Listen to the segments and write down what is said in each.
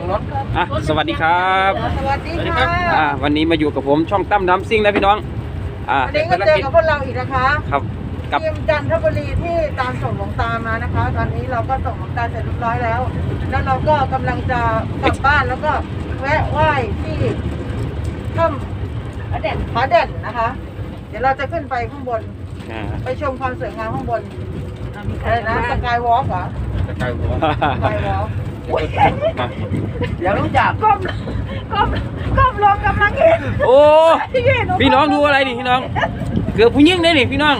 ของรถอะสวัสดีครับสวัสดีสวัสดีครัค่ะบอ่าวันนี้มาอยู่กับผมช่องตั้มน้ำซิ่งนะพี่น้องอ่าวันนี้ก็เจอกับพวกเราอีกนะคะครับกับทีมจันทบุรีที่ตามส่งหลวงตามานะคะ ตอนนี้เราก็ส่งหลวงตาเสร็จเรียบร้อยแล้ว แล้วเราก็กำลังจะกลับบ้านแล้วก็แวะไหว้ที่ถ้ำผาเด่นผาเด่นนะคะ เดี๋ยวเราจะขึ้นไปข้างบนอ่าไปชมความสวยงามข้างบนอะไรนะสกายวอล์กเหรอจะไกลหัวสกายวอล์ก เดี๋ยวรู้จักก้มก้มก้มลงกำลังเห็นโอ้พี่น้องดูอะไรนี่พี่น้อง เกือบผู้หญิงได้นี่พี่น้อง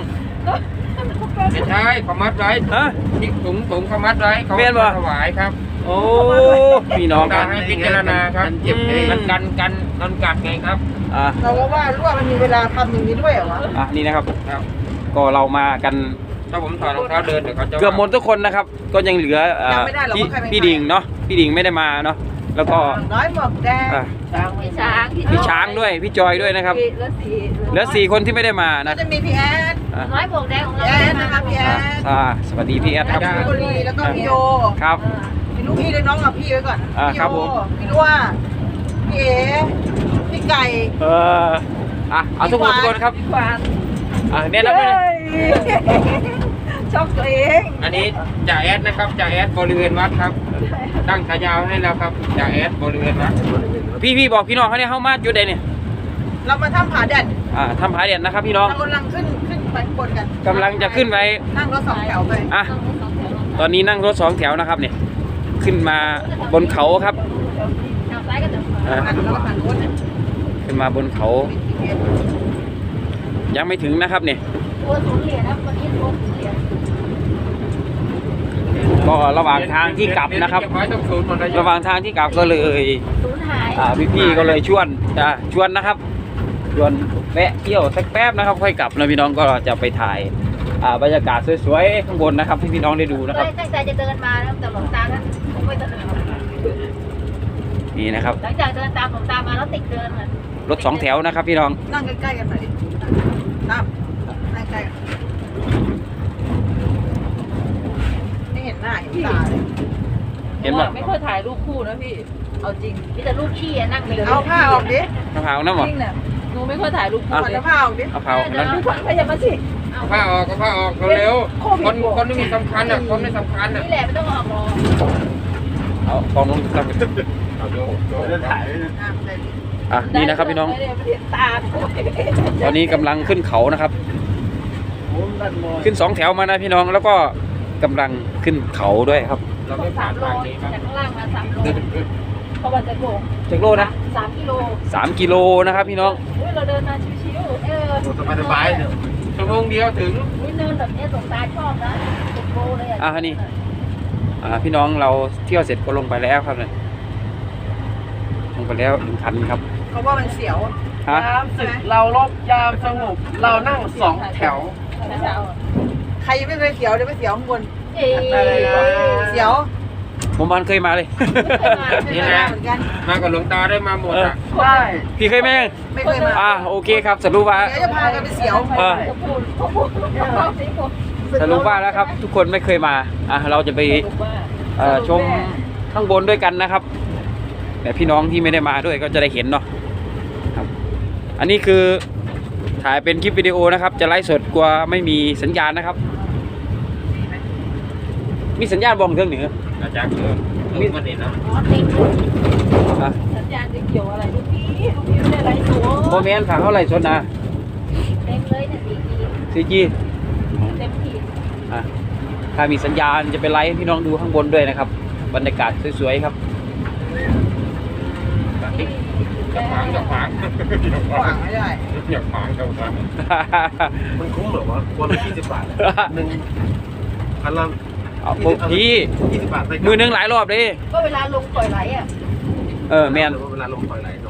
ไม่ใช่เขามัดไว้ฮะที่ถุงถุงเขามัดไว้เขาแม่นบ่ถวายครับ โอ้พี่น้องกากัรนให้พิจารณาครับเจ็บเองมันกันกันกันกัดไงครับอ่าเราก็ว่ารู้ว่ามันมีเวลาทำอย่างนี้ด้วยเหรอวะอะนี่นะครับครับก็เรามากัน ถ้าผมถอดรองเท้าเดินเดี๋ยวเขาจะเกือบหมดทุกคนนะครับ ก็ยังเหลืออ่าพี่พี่ดิ่งเนาะพี่ดิ่งไม่ได้มาเนาะแล้วก็น้อยหมวกแดงอะพี่ช้างพี่ช้างด้วยพี่จอยด้วยนะครับแล้วสีเหลือสี่คนที่ไม่ได้มาก็นะจะมีพี่แอด อะน้อยบวกแดงของเราพี่แอดนะคะพี่แอดอ่าสวัสดีพี่แอดครับพี่บุรีแล้วก็พี่โยครับพี่ลูกพี่เล็กน้องกับพี่ไว้ก่อนอ่าพี่ครับโยผม พี่ลัวพี่เอพี่ไก่ เอออะเอาทุกคนทุกคนครับ พี่ขวาน อะแนะนำด้วยนะชอบตัวเองอันนี้จ่าแอดนะครับจ่าแอดบริเวณวัดครับ ตั้งฉายาให้แล้วครับจ่าแอดบริเวณวัดพี่พี่บอกพี่น้องเขาเนี่ยเข้ามาจุดใดเนี่ยเรามาทำผาแดดอ่าทำผาเด่นนะครับพี่น้องเรากำลังขึ้นขึ้นไปข้างบนกันกำลังจะขึ้นไปนั่งรถสองแถวไปอะตอนนี้นั่งรถสองแถวนะครับเนี่ยขึ้นมาบนเขาครับทางซ้ายก็จะอ่าหันแล้วก็หันรถเนี่ยขึ้นมาบนเขา ยังไม่ถึงนะครับเนี่ยตัวสูงเหรียญนะวันนี้ตัวสูงเหรียญก็ระหว่างทางที่กลับนะครับเก็ไว้ต้องศูนย์หมดเลยระหว่างทางที่กลับก็เลยศูนย์หายอ่าพี่ๆก็เลยชวนอ่าชวนนะครับ ชวนแวะเที่ยวสักแป๊บนะครับ ค่อยกลับนะพี่น้องก็จะไปถ่ายอ่าบรรยากาศสวยๆข้างบนนะครับที่พี่น้องได้ดูนะครับตั้งใจจะเดินมาแล้วแต่หลวงตานั้นผมไม่เสนอนี่นะครับหลังจากเดินตามหลวงตามาแล้วติดเดินเหมือนรถสองแถวนะครับพี่น้องนั่งใกล้ๆกันหน่อยดิ นั่งนั่งใกล้กันไม่เห็นหน้าเห็นตาเลยเห็นป่ะไม่ค่อยถ่ายรูปคู่นะพี่ เอาจริงมีแต่ลูกขี้อะนั่งเลยเอาผ้าออกดิมะพร้าวน้ำหรอจริงเนี่ยหนูไม่ค่อยถ่ายรูปถคู่อดเลยเสื้อผ้าออกดิมะพร้าวนั่นดูขวัญขยับมาสิเอาผ้าออกก็ผ้าออกเร็วๆคนคนที่มีสำคัญอะคนไม่สำคัญอะนี่แหละไม่ต้องออกรอเอากองลงครับเอาดูดูอะได้ดิ อะนี่นะครับพี่น้องไม่ได้ไม่ได้ตาด้วยตอนนี้กำลังขึ้นเขานะครับ ขึ้นสองแถวมานะพี่น้องแล้วก็กำลังขึ้นเขาด้วยครับเราไม่สาผ่านมโลทางนี้ครับจากข้างล่างมาสามโลเขาบอกจะโกงจากโลนะสามกิโลสามกิโลนะครับพี่น้องอุ้ยเราเดินมาชิวๆเออสบายๆเนี่ยชั่วโมงเดียวถึงนี่เนินแบบนี้หลวงตาชอบนะสิบโลเลยอะอะนี่อ่าพี่น้องเราเที่ยวเสร็จก็ลงไปแล้วครับเนี่ยลงไปแล้วหนึ่งคันครับ เขาว่ามันเสียว ฮะ ยามศึกเรารบยามสงบเรานั่งสองแถว ใครยังไม่เคยเสียวเดี๋ยวไปเสียวข้างบนเอ้ยอะไรนะ เสียวผมมันเคยมาเลย นี่ไม่เคยนะมาเหมือนกันมากับหลวงตาได้มาหมดอะ ใช่พี่เคยไหมไม่เคยมาอ่าโอเคครับสรุปว่า เดี๋ยวจะพากันไปเสียวเออ สรุปว่าแล้วครับ ทุกคนไม่เคยมาอะเราจะไปเอ่อชมข้างบนด้วยกันนะครับ แต่พี่น้องที่ไม่ได้มาด้วยก็จะได้เห็นเนาะครับ อันนี้คือถ่ายเป็นคลิปวิดีโอนะครับ จะไลฟ์สดกลัวไม่มีสัญญาณนะครับ มีสัญญาณบอกเครื่องเหนืออาจารย์เออมีมันนี่นะอะสัญญาณจะเกี่ยวอะไรลูกพี่ลูกพี่ไม่ได้ไรตัวโมเมนต์ฝากเท่าไหร่ชนนะเต็มเลยเนี่ยสี่ทีซีจีเต็มที่อะถ้ามีสัญญาณจะไปไลฟ์ให้พี่น้องดูข้างบนด้วยนะครับ บรรยากาศสวยๆครับ อย่าขวางอย่าขวางขวางไม่ได้อย่าขวางอย่าขวางมันคุ้มเหรอวะคนละยี่สิบบาทหนึ่งพันละเอาพวกพี่ยี่สิบบาทไปมือหนึงหลายรอบเลยก็เวลาลงปล่อยไหลอะเออแมนเวลาลงปล่อยไหลเนา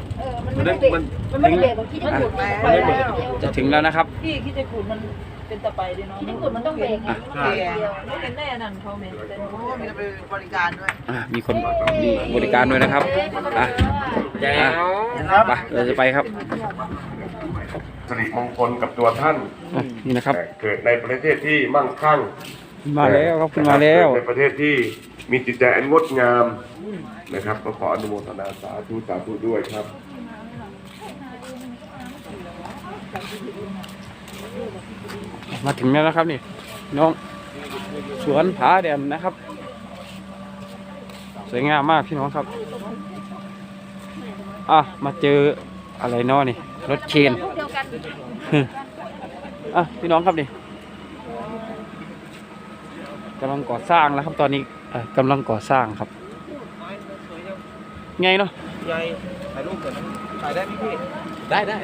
ะเออ มันไม่ได้เบรกมันไม่ได้เบรกของที่ญี่ปุ่นมันปล่อยไหลอย่างเดียวจะถึงแล้วนะครับพี่คิดจะขูดมันเป็นตะไปดีเนาะที่ญี่ปุ่นมันต้องเบรกไงมันต้องเบรกอย่างเดียวไม่เป็นแน่นั่นเขาเมนเต้นโอ้มีไปบริการด้วยอะมีคนมีบริการด้วยนะครับอะแจ๋วไปเราจะไปครับสิริมงคลกับตัวท่านอะนี่นะครับ เกิดในประเทศที่มั่งคั่งมาแล้วครับคุณมาแล้วเกิดในประเทศที่มีจิตใจอันงดงามนะครับก็ขออนุโมทนาสาธุสาธุด้วยครับ มาถึงแล้วนะครับนี่น้องสวนผาแดนนะครับ สวยงามมากพี่น้องครับ อะ มาเจออะไรเนาะนี่ รถเชนอะพี่น้องครับนี่กำลังก่อสร้างแล้วครับตอนนี้อะกำลังก่อสร้างครับ ไงเนาะใหญ่ถ่ายรูปเกิดถ่ายได้ไหมพี่ ได้ได้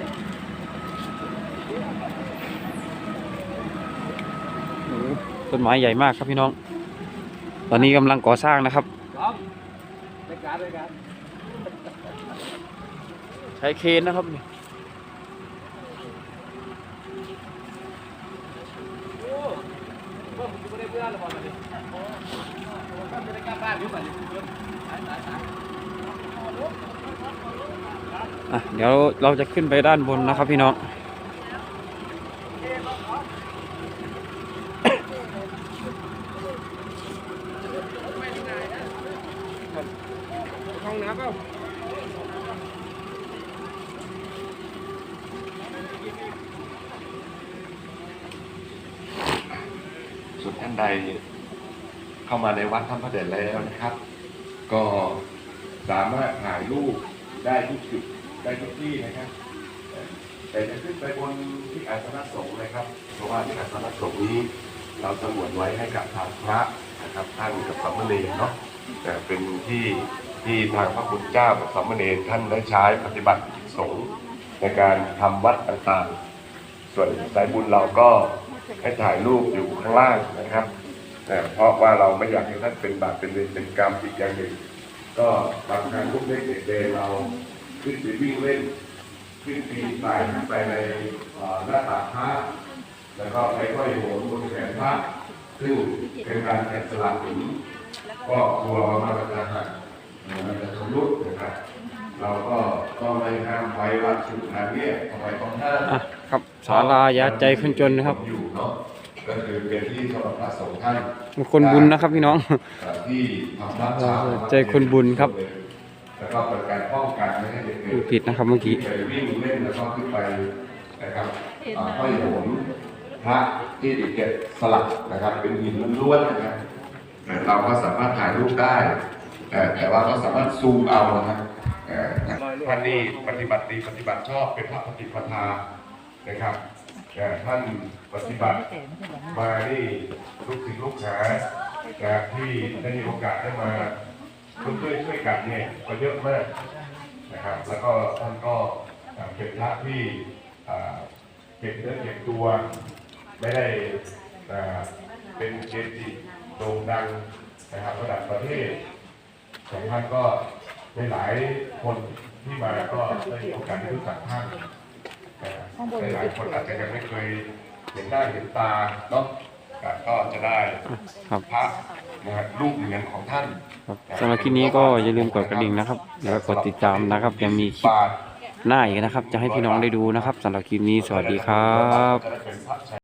ต้นไม้ใหญ่มากครับพี่น้อง ตอนนี้กำลังก่อสร้างนะครับ ใช้เคนนะครับนี่เดี๋ยวเราจะขึ้นไปด้านบนนะครับพี่น้อง ห้องน้ำเปล่าส่วนท่านใดเข้ามาในวัดถ้ำพระเดชแล้วนะครับ ก็สามารถถ่ายรูปได้ทุกจุดได้ทุกที่นะครับแต่จะขึ้นไปบนที่อาสนะสงฆ์นะครับ เพราะว่าที่อาสนะสงฆ์นี้ เราสงวนไว้ให้กับทางพระนะครับท่านกับสามเณรเนาะแต่เป็นที่ ที่ทางพระคุณเจ้ากับสมเณรท่านได้ใช้ปฏิบัติสงฆ์ในการทำวัดต่างๆ ส่วนสายบุญเราก็ให้ถ่ายรูปอยู่ข้างล่างนะครับแต่เพราะว่าเราไม่อยากให้ท่านเป็นบาปเป็นเวรเป็นกรรมอีกอย่างหนึ่ง ก็บางครั้งลูกเล็กเด็กเราขึ้นไปวิ่งเล่น ขึ้นปีนไปขึ้นไปในหน้าต่างพระแล้วก็ไปค่อยโหนบนแขนพระซึ่งเป็นการแกะสลักหินก็กลัวว่ามันจะหัก มันจะชำรุดนะครับ เราก็ต้องไม่ห้ามไว้ว่าชุดทางเนี้ยทำไมต้องห้ามอะครับศาลายาใจขึ้นจนนะครับ อยู่เนาะก็คือเป็นที่สำหรับพระสงฆ์ท่านคนบุญนะครับพี่น้อง เอ่อที่ทำรักษาใจคนบุญครับ แล้วก็เป็นการป้องกันไม่ให้เด็กเกิพูดดผิดนะครับเมื่อกี้ ไปวิ่งเล่นแล้วก็ขึ้นไปนะครับอ่าห้อยโหนพระที่เก็บสลักนะครับ เป็นหินล้วนๆนะครับแต่เราก็สามารถถ่ายรูปได้ แต่แต่ว่าก็สามารถซูมเอานะครับเอ่อท่านนี่ปฏิบัติดีปฏิบัติชอบเป็นพระปฏิปทานะครับแต่ท่านปฏิบัติมานี่ลูกศิษย์ลูกหานะครับที่ได้มีโอกาสได้มาร่วมด้วยช่วยกันเนี่ยก็เยอะมากนะครับแล้วก็ท่านก็อ่าเป็นพระที่อ่าเก็บเนื้อเก็บตัว ไม่ได้อ่าเป็นเกจิโด่งดังนะครับระดับประเทศ ของท่านก็ในหลายคนที่มาก็ได้โอกาสได้รู้จักท่านนะครับหลายคนอาจจะยังไม่เคยเห็นหน้าเห็นตาเนาะก็จะได้ครับพระนะครับรูปเหมือนของท่านสำหรับคลิปนี้ก็อย่าลืมกดกระดิ่งนะครับแล้วกดติดตามนะครับยังมีคลิปหน้าอีกนะครับ จะให้พี่น้องได้ดูนะครับสำหรับคลิปนี้สวัสดีครับ